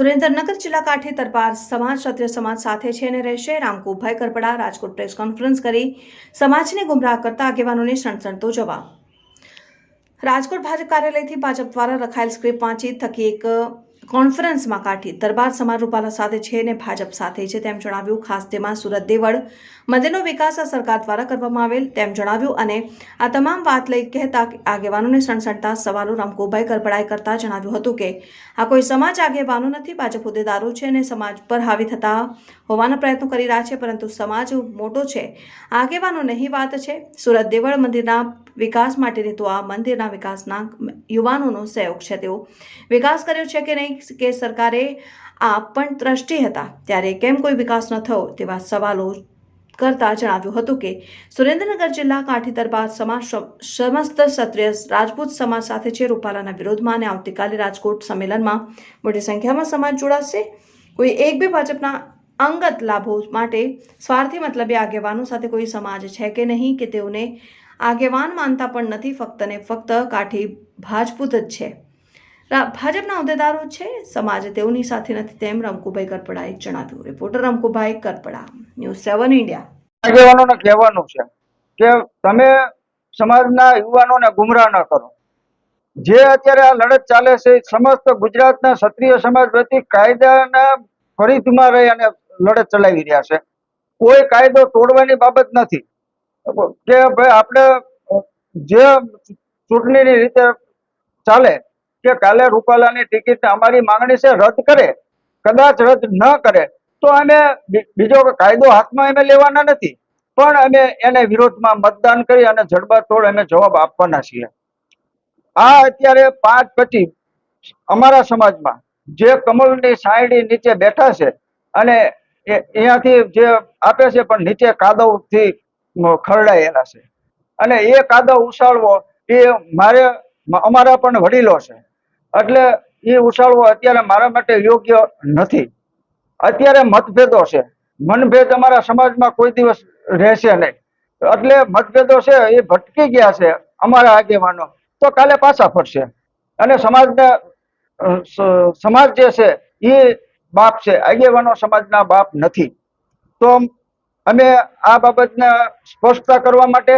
સુરેન્દ્રનગર જિલ્લા કાંઠે દરબાર સમાજ, ક્ષત્રિય સમાજ સાથે છે અને રહેશે. રામકુભાઈ કરપડા રાજકોટ પ્રેસ કોન્ફરન્સ કરી સમાજને ગુમરાહ કરતા આગેવાનોને સણસણતો જવાબ. રાજકોટ ભાજપ કાર્યાલયથી ભાજપ દ્વારા રખાયેલ સ્ક્રિપ્ટ વાંચી થકી એક કોન્ફરન્સમાં કાઢી દરબાર સમાજ સાથે છે અને ભાજપ સાથે છે તેમ જણાવ્યું. ખાસ તેમાં સુરત દેવળ મંદિરનો વિકાસ આ સરકાર દ્વારા કરવામાં આવેલ તેમ જણાવ્યું અને આ તમામ વાત લઈ કહેતા આગેવાનોને સણસણતા સવાલો રામકુભાઈ કરપડાએ કરતા જણાવ્યું હતું કે, આ કોઈ સમાજ આગેવાનો નથી, ભાજપ હોદ્દેદારો છે અને સમાજ પર હાવી થતા હોવાના પ્રયત્નો કરી રહ્યા છે, પરંતુ સમાજ મોટો છે. આગેવાનો નહીં વાત છે. સુરત દેવળ મંદિરના વિકાસ માટેની તો આ મંદિરના વિકાસના યુવાનોનો સહયોગ છે તેઓ. વિકાસ કર્યો છે કે નહીં? કે સરકારે આ પણ ટ્રસ્ટી હતા. ત્યારે કેમ કોઈ વિકાસ ન થયો તેવા સવાલો કરતા જણાવ્યું હતું કે, સુરેન્દ્રનગર જિલ્લા કાઠી દરબાર સમાજ સમસ્ત ક્ષત્રિય રાજપૂત સમાજ સાથે છે રૂપાલાના વિરોધમાં અને આવતીકાલે રાજકોટ સંમેલનમાં મોટી સંખ્યામાં સમાજ જોડાશે, કોઈ એક બે ભાજપના અંગત લાભો માટે સ્વાર્થી મતલબે આગેવાનો સાથે કોઈ સમાજ છે કે નહીં કે તેઓને આગેવાન માનતા પણ નથી, ફક્ત ને ફક્ત કાઠી ભાજપૂત જ છે. ભાજપના હોદ્દેદારો છે, સમાજ તેઓની સાથે નથી તેમ રમકુભાઈ કરપડાએ જણાવ્યું. Reporter Ramkubhai Karpada, news seven India. આગેવાનોને કહેવાનું છે કે તમે સમાજના યુવાનોને ગુમરાહ ન કરો. જે અત્યારે આ લડત ચાલે છે સમસ્ત ગુજરાતના ક્ષત્રિય સમાજ પ્રતિ કાયદાના ફરીદમાં રહી અને લડત ચલાવી રહ્યા છે. કોઈ કાયદો તોડવાની બાબત નથી. કે ભાઈ આપણે જે ચૂંટણીની રીતે ચાલે કે કાલે રૂપાલાની ટિકિટ અમારી માંગણી છે, રદ કરે. કદાચ રદ ન કરે, તો અમે બીજો કાયદો હાથમાં અમે લેવાના નથી. પણ અમે એને વિરોધમાં મતદાન કરી અને જડબાતોડ અમે જવાબ આપવાના છીએ. આ અત્યારે પાંચ પછી અમારા સમાજમાં જે કમળની સાયડી નીચે બેઠા છે અને અહીંયાથી જે આપે છે પણ નીચે કાદવથી ખરડાયેલા છે. અને એ કાદવ ઉછાળવો એ મારે, અમારા પણ વડીલો છે. એટલે એ ઉછાળવો અત્યારે મારા માટે યોગ્ય નથી. અત્યારે મતભેદો છે. મનભેદ અમારા સમાજમાં કોઈ દિવસ રહેશે નહીં. એટલે મતભેદો છે એ ભટકી ગયા છે અમારા આગેવાનો. તો કાલે પાછા ફરશે. અને સમાજને સમાજ જે છે એ બાપ છે. આગેવાનો સમાજના બાપ નથી. તો અમે આ બાબતને સ્પષ્ટતા કરવા માટે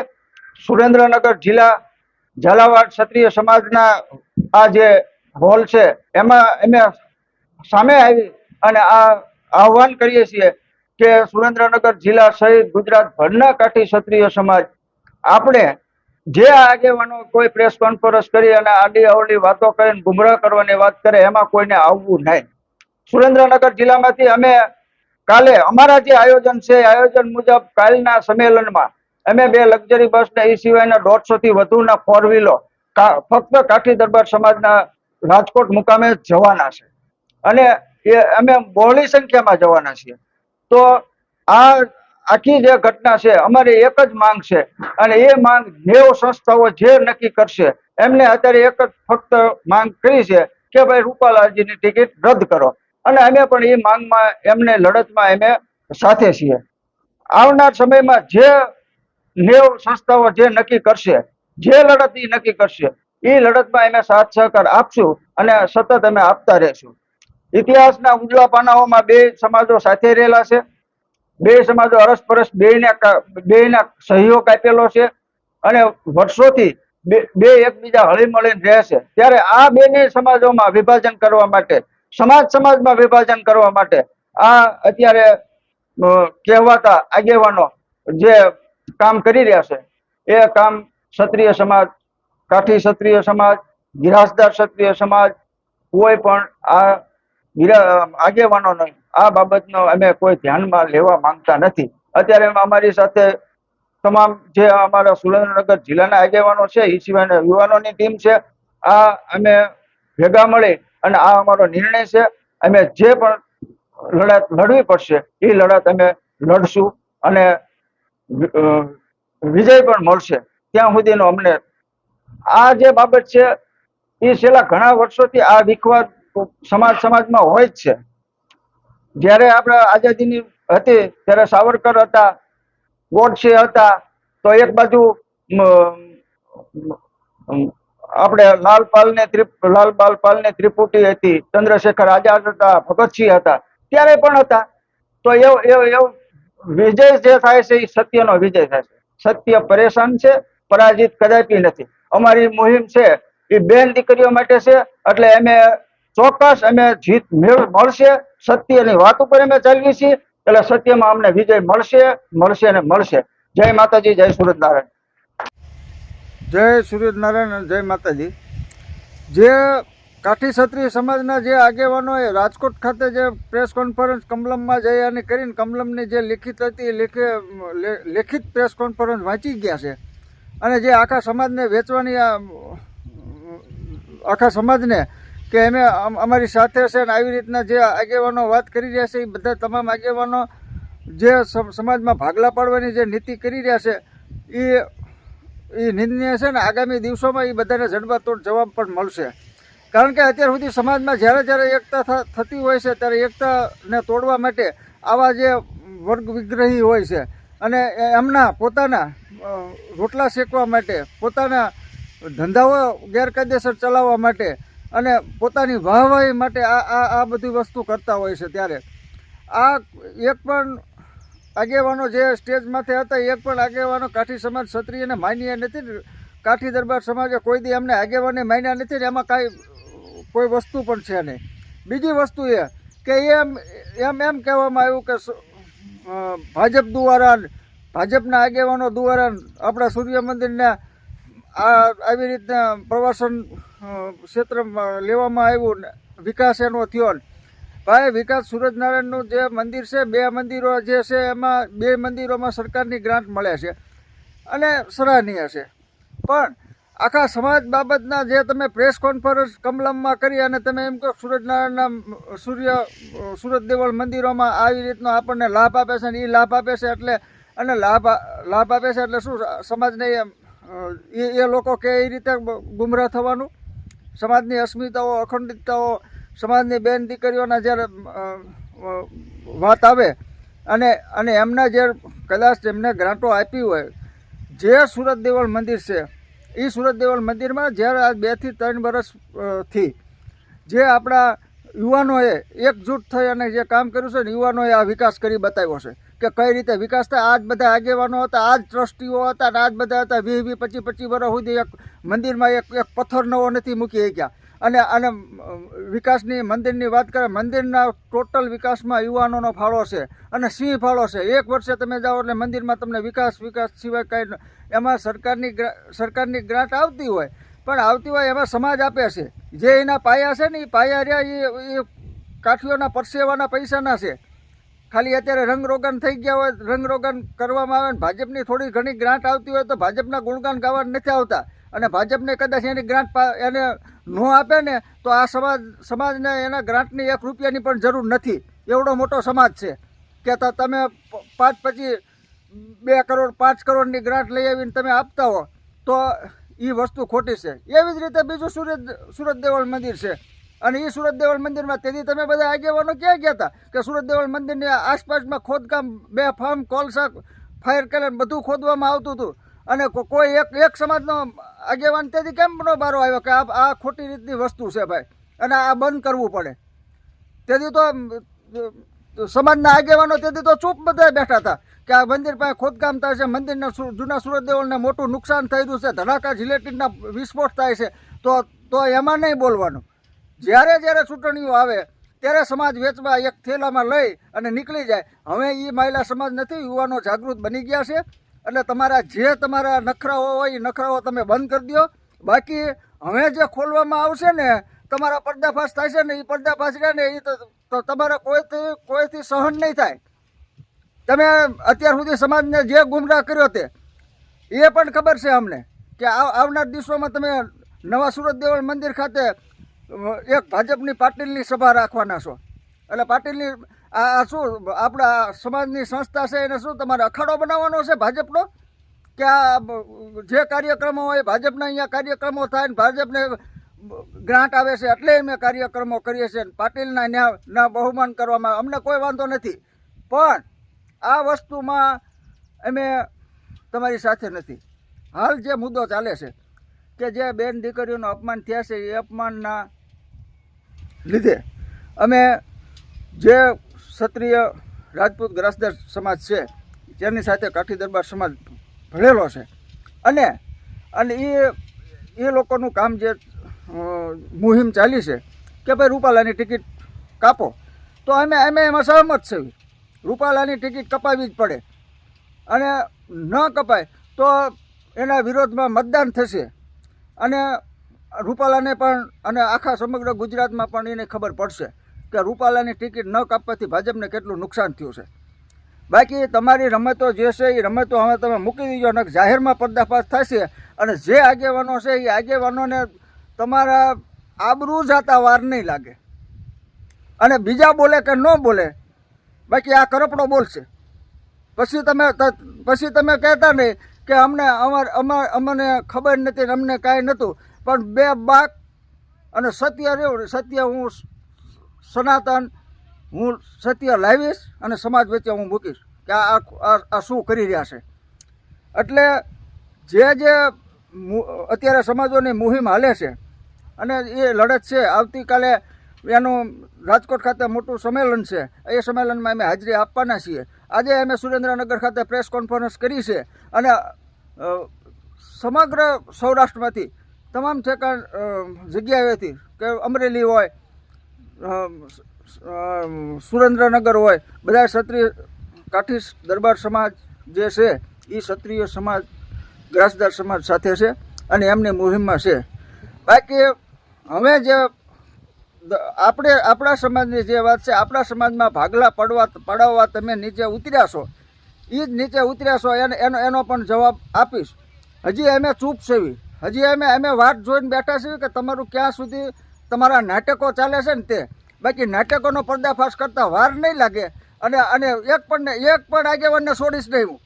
સુરેન્દ્રનગર જિલ્લા ઝાલાવાડ ક્ષત્રિય સમાજના આ જે હોલ છે. એમાં અમે સામે આવી અને આ આહવાન કરીએ છીએ કે સુરેન્દ્રનગર જિલ્લા સહિત ગુજરાત ભરના કાઠી ક્ષત્રિય સમાજ, આપણે જે આગેવાનો કોઈ પ્રેસ કોન્ફરન્સ કરી અને આડી અવળી વાતો કરીને ગુમરાહ કરવાની વાત કરે, એમાં કોઈને આવવું નહીં. સુરેન્દ્રનગર જિલ્લામાંથી અમે કાલે અમારા જે આયોજન છે આયોજન મુજબ કાલના સંમેલનમાં અમે બે લક્ઝરી બસ ને એ સિવાયના દોઢસો થી વધુના ફોર વ્હીલો ફક્ત કાઠી દરબાર સમાજના રાજકોટ મુકામે જવાના છે. અને એ અમે બહોળી સંખ્યામાં જવાના છીએ. તો આ આખી જે ઘટના છે, અમારી એક જ માંગ છે. અને એ માંગ નેવ સંસ્થાઓ જે નક્કી કરશે, એમને અત્યારે એક જ ફક્ત માંગ કરી છે કે ભાઈ રૂપાલાલજીની ટિકિટ રદ કરો. અને અમે પણ એ માંગમાં એમને લડતમાં અમે સાથે છીએ. આવનાર સમયમાં જે નેવ સંસ્થાઓ જે નક્કી કરશે, જે લડત એ નક્કી કરશે એ લડતમાં એને સાથ સહકાર આપશું અને સતત અમે આપતા રહેશું. ઇતિહાસના ઉજળા પાનાઓમાં બે સમાજો સાથે રહેલા છે. બે સમાજો અરસપરસ બેયના બેયના સહયોગ આપેલો છે અને વર્ષોથી બે બે એકબીજા હળી મળીને રહે છે. ત્યારે આ બેને સમાજોમાં વિભાજન કરવા માટે, સમાજ સમાજમાં વિભાજન કરવા માટે આ અત્યારે કહેવાતા આગેવાનો જે કામ કરી રહ્યા છે, એ કામ ક્ષત્રિય સમાજ કાઠી ક્ષત્રિય સમાજ, ગિરાસદાર ક્ષત્રિય સમાજ, કોઈ પણ આ આગેવાનોનો આ બાબતનો અમે કોઈ ધ્યાનમાં લેવા માંગતા નથી. અત્યારે અમારી સાથે તમામ જે અમારા સુરેન્દ્રનગર જિલ્લાના આગેવાનો છે એ સિવાયના યુવાનોની ટીમ છે, આ અમે ભેગા મળી અને આ અમારો નિર્ણય છે, અમે જે પણ લડત લડવી પડશે એ લડત અમે લડશું અને વિજય પણ મળશે. ત્યાં સુધીનો અમને આ જે બાબત છે, એ છેલ્લા ઘણા વર્ષોથી આ વિખવાદ સમાજ સમાજમાં હોય જ છે. જ્યારે આપણે આઝાદીની હતી, ત્યારે સાવરકર હતા, ગોડસે હતા, તો એક બાજુ આપણે લાલપાલ ને લાલપાલ પાલ ને ત્રિપુટી હતી, ચંદ્રશેખર આઝાદ હતા, ભગતસિંહ હતા, ત્યારે પણ હતા. તો એવો વિજય જે થાય છે, એ સત્યનો વિજય થાય છે. સત્ય પરેશાન છે, પરાજિત કદાપી નથી. અમારી મુહિમ છે એ બેન દીકરીઓ માટે છે, એટલે અમે ચોક્કસ અમે જીત મેળ મળશે, સત્યની વાત ઉપર અમે ચાલીએ છીએ, એટલે સત્યમાં અમને વિજય મળશે મળશે અને મળશે. જય માતાજી, જય સુરતનારાયણ. જય સૂર્યનારાયણ અને જય માતાજી. જે કાઠી ક્ષત્રિય સમાજના જે આગેવાનોએ રાજકોટ ખાતે જે પ્રેસ કોન્ફરન્સ કમલમમાં જઈ અને કરીને કમલમની જે લિખિત હતી લેખિત પ્રેસ કોન્ફરન્સ વાંચી ગયા છે. અને જે આખા સમાજને વેચવાની આખા સમાજને કે અમે, અમારી સાથે છે ને આવી રીતના જે આગેવાનો વાત કરી રહ્યા છે, એ બધા તમામ આગેવાનો જે સમ- સમાજમાં ભાગલા પાડવાની જે નીતિ કરી રહ્યા છે, એ એ નિંદનીય છે ને આગામી દિવસોમાં એ બધાને જડબાતોડ જવાબ પણ મળશે. કારણ કે અત્યાર સુધી સમાજમાં જ્યારે જ્યારે એકતા થતી હોય છે, ત્યારે એકતાને તોડવા માટે આવા જે વર્ગ વિગ્રહી હોય છે, અને એમના પોતાના રોટલા શેકવા માટે, પોતાના ધંધાઓ ગેરકાયદેસર ચલાવવા માટે અને પોતાની વાહવાહી માટે આ આ બધી વસ્તુ કરતા હોય છે ત્યારે. આ એક પણ આગેવાનો જે સ્ટેજ માથે હતા એક પણ આગેવાનો કાઠી સમાજ ક્ષત્રિયને માન્ય નથી કાઠી દરબાર સમાજે કોઈ દી એમને આગેવાને માન્યા નથી ને એમાં કાંઈ કોઈ વસ્તુ પણ છે નહીં. બીજી વસ્તુ એ કે એમ એમ એમ કહેવામાં આવ્યું કે ભાજપ દ્વારા ભાજપના આગેવાનો દ્વારા આપણા સૂર્ય મંદિરને આવી રીતના પ્રવાસન ક્ષેત્રમાં લેવામાં આવ્યું વિકાસ એનો થયો ભાઈ, વિકાસ સૂરજનારાયણનું જે મંદિર છે, બે મંદિરો જે છે, એમાં બે મંદિરોમાં સરકારની ગ્રાન્ટ મળે છે અને સરાહનીય છે. પણ આખા સમાજ બાબતના જે તમે પ્રેસ કોન્ફરન્સ કમલમમાં કરી અને તમે એમ કહો સૂરજનારાયણના સૂર્ય સુરત દેવળ મંદિરોમાં આવી રીતનો આપણને લાભ આપે છે અને એ લાભ આપે છે એટલે અને લાભ લાભ આપે છે એટલે શું સમાજને એ એ લોકો કે એ રીતે ગુમરાહ થવાનું? સમાજની અસ્મિતાઓ, અખંડિતતાઓ, સમાજની બેન દીકરીઓના જ્યારે વાત આવે, અને અને એમના જે કદાચ એમને ગ્રાન્ટો આપી હોય, જે સુરત દેવળ મંદિર છે એ સુરત દેવળ મંદિરમાં જ્યારે આ બેથી ત્રણ વર્ષથી જે આપણા યુવાનોએ એકજૂટ થઈ અને જે કામ કર્યું છે ને, યુવાનોએ આ વિકાસ કરી બતાવ્યો છે. કે કઈ રીતે વિકાસ થાય? આજ બધા આગેવાનો હતા, આજ ટ્રસ્ટીઓ હતા અને આજ બધા હતા. વીસ વીસ, પચીસ પચીસ વર્ષ સુધી એક મંદિરમાં એક એક પથ્થર નવો નથી મૂકી શક્યા. અને અને વિકાસની, મંદિરની વાત કરે, મંદિરના ટોટલ વિકાસમાં યુવાનોનો ફાળો છે અને સિંહ ફાળો છે. એક વર્ષે તમે જાઓ એટલે મંદિરમાં તમને વિકાસ વિકાસ સિવાય કાંઈ એમાં સરકારની સરકારની ગ્રાન્ટ આવતી હોય, પણ આવતી હોય એમાં સમાજ આપે છે. જે એના પાયા છે ને, એ પાયા રહ્યા, એ કાઠીઓના પરસેવાના પૈસાના છે. ખાલી અત્યારે રંગરોગાન થઈ ગયા હોય રંગરોગાન કરવામાં આવે ભાજપની થોડી ઘણી ગ્રાન્ટ આવતી હોય તો ભાજપના ગુણગાન ગાવા નથી આવતા. અને ભાજપને કદાચ એની ગ્રાન્ટ એને ન આપે ને, તો આ સમાજ સમાજને એના ગ્રાન્ટની એક રૂપિયાની પણ જરૂર નથી. એવડો મોટો સમાજ છે. કે તમે પાંચ પછી બે કરોડ, પાંચ કરોડની ગ્રાન્ટ લઈ આવીને તમે આપતા હો, તો એ વસ્તુ ખોટી છે. એવી જ રીતે બીજું સુરત સુરત દેવળ મંદિર છે. અને એ સુરત દેવલ મંદિરમાં. તેથી તમે બધા આગેવાનો ક્યાં ગયા હતા કે સુરત દેવલ મંદિરની આસપાસમાં ખોદકામ, બે ફાર્મ, કોલસા, ફાયર કેલન બધું ખોદવામાં આવતું હતું. અને કોઈ એક એક સમાજનો આગેવાન તેથી કેમ નો બારો આવ્યો કે આ આ ખોટી રીતની વસ્તુ છે ભાઈ? અને આ બંધ કરવું પડે. તેથી તો સમાજના આગેવાનો તેથી તો ચૂપ બધા બેઠા હતા કે આ મંદિર પાસે ખોદકામ થાય છે, મંદિરના જૂના સુરત દેવળને મોટું નુકસાન થઈ છે ધડાકા જિલેટીના વિસ્ફોટ થાય છે, તો તો એમાં નહીં બોલવાનું. જ્યારે જ્યારે ચૂંટણીઓ આવે, ત્યારે સમાજ વેચવા એક થેલામાં લઈ અને નીકળી જાય. હવે એ મહિલા સમાજ નથી, યુવાનો જાગૃત બની ગયા છે. એટલે તમારા જે તમારા નખરાઓ હોય એ નખરાઓ તમે બંધ કરી દો. બાકી હવે જે ખોલવામાં આવશે ને, તમારા પર્દાફાશ થાય છે ને એ પર્દાફાશ રહે ને એ તો તમારા કોઈથી કોઈથી સહન નહીં થાય. તમે અત્યાર સુધી સમાજને જે ગુમરાહ કર્યો તે, એ પણ ખબર છે અમને કે આવ- આવનાર દિવસોમાં તમે નવા સુરત દેવળ મંદિર ખાતે એક ભાજપની પાટીલની સભા રાખવાના છો. એટલે પાટીલની આ શું, આપણા સમાજની સંસ્થા છે એને શું તમારે અખાડો બનાવવાનો છે ભાજપનો? કે આ જે કાર્યક્રમો હોય, ભાજપના અહીંયા કાર્યક્રમો થાય ને ભાજપને ગ્રાન્ટ આવે છે, એટલે અમે કાર્યક્રમો કરીએ છીએ પાટીલના ન્યાના બહુમાન કરવામાં અમને કોઈ વાંધો નથી. પણ આ વસ્તુમાં અમે તમારી સાથે નથી. હાલ જે મુદ્દો ચાલે છે, કે જે બેન દીકરીઓનું અપમાન થયા છે, એ અપમાનના લીધે. અમે જે ક્ષત્રિય રાજપૂત ગ્રાસદાર સમાજ છે જેની સાથે કાઠી દરબાર સમાજ ભળેલો છે. અને અને એ એ લોકોનું કામ જે મુહિમ ચાલી છે કે ભાઈ રૂપાલાની ટિકિટ કાપો. તો અમે અમે એમાં સહમત છે. રૂપાલાની ટિકિટ કપાવી જ પડે. અને ન કપાય તો એના વિરોધમાં મતદાન થશે. અને રૂપાલાને પણ અને આખા સમગ્ર ગુજરાતમાં પણ એને ખબર પડશે કે રૂપાલાની ટિકિટ ન કાપવાથી ભાજપને કેટલું નુકસાન થયું છે. બાકી તમારી રમતો જે છે, એ રમતો હવે તમે મૂકી દીજો અને જાહેરમાં પર્દાફાશ થશે અને જે આગેવાનો છે, એ આગેવાનોને તમારા આબરૂ જાતા વાર નહીં લાગે. અને બીજા બોલે કે ન બોલે, બાકી આ કરપડો બોલશે. પછી તમે પછી તમે કહેતા નહીં કે અમને અમાર અમાર, અમને ખબર નથી, અમને કાંઈ નહોતું. પણ બે બાક અને સત્ય રહ્યું સત્ય હું સનાતન, હું સત્ય લાવીશ અને સમાજ વચ્ચે હું મૂકીશ કે આ આ- શું કરી રહ્યા છે. એટલે જે જે અત્યારે સમાજોની મુહિમ હાલે છે અને એ લડત છે, આવતીકાલે એનું રાજકોટ ખાતે મોટું સંમેલન છે, એ સંમેલનમાં અમે હાજરી આપવાના છીએ. આજે અમે સુરેન્દ્રનગર ખાતે પ્રેસ કોન્ફરન્સ કરી છે અને સમગ્ર સૌરાષ્ટ્રમાંથી તમામ ઠેકાણ જગ્યાએથી કે અમરેલી હોય સુરેન્દ્રનગર હોય, બધા ક્ષત્રિય કાઠી દરબાર સમાજ જે છે એ ક્ષત્રિય સમાજ, ગ્રાસદાર સમાજ સાથે છે અને એમની મુહિમમાં છે. બાકી હવે જે આપણે, આપણા સમાજની જે વાત છે, આપણા સમાજમાં ભાગલા પડવા, પડાવવા તમે નીચે ઉતર્યા છો એ જ નીચે ઉતર્યા છો, એનો એનો પણ જવાબ આપીશ. હજી અમે ચૂપ સેવી હજી અમે અમે વાત જોઈને બેઠા છીએ કે તમારું ક્યાં સુધી તમારા નાટકો ચાલે છે ને તે. બાકી નાટકોનો પર્દાફાશ કરતા વાર નહીં લાગે અને અને એક પણ એક પણ આગેવાનને છોડીશ નહીં હું.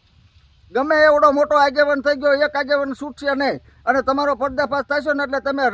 ગમે એવડો મોટો આગેવાન થઈ ગયો, એક આગેવાન છૂટશે નહીં. અને તમારો પર્દાફાશ થશે ને એટલે તમે